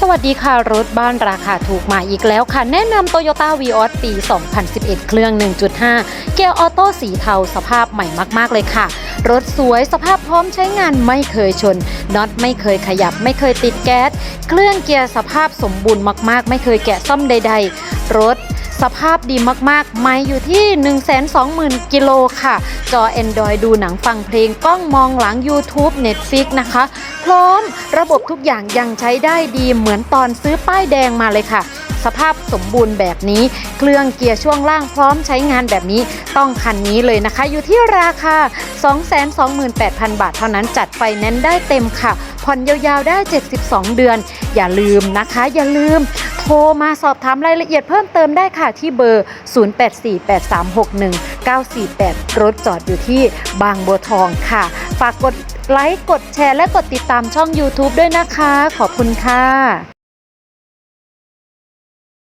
สวัสดีค่ะ รถบ้านราคาถูกมาอีกแล้วค่ะ แนะนำ Toyota v ีออสปี 2011 เครื่อง 1.5 เกียร์ออโต้สีเทาสภาพใหม่มาก ๆ เลยค่ะ รถสวยสภาพพร้อมใช้งานไม่เคยชนน็อตไม่เคยขยับ ไม่เคยติดแก๊ส เครื่องเกียร์สภาพสมบูรณ์มาก ๆ ไม่เคยแกะซ่อมใด ๆ รถ สภาพดีมากๆ ไม่อยู่ที่ 120,000 กิโลค่ะ จอ Android ดูหนังฟังเพลงกล้องมองหลัง YouTube Netflix นะคะ พร้อมระบบทุกอย่างยังใช้ได้ดีเหมือนตอนซื้อป้ายแดงมาเลยค่ะ สภาพสมบูรณ์แบบนี้ เครื่องเกียร์ช่วงล่างพร้อมใช้งานแบบนี้ต้องคันนี้เลยนะคะ อยู่ที่ราคา 228,000 บาทเท่านั้นจัดไฟแนนซ์ได้เต็มค่ะ ผ่อนยาวๆได้ 72 เดือน อย่าลืมนะคะ อย่าลืมโทรมาสอบถามรายละเอียดเพิ่มเติมได้ค่ะที่เบอร์ 0848361948 รถจอดอยู่ที่บางบัวทองค่ะ ฝากกดไลค์ กดแชร์ และกดติดตามช่อง YouTube ด้วยนะคะ ขอบคุณค่ะ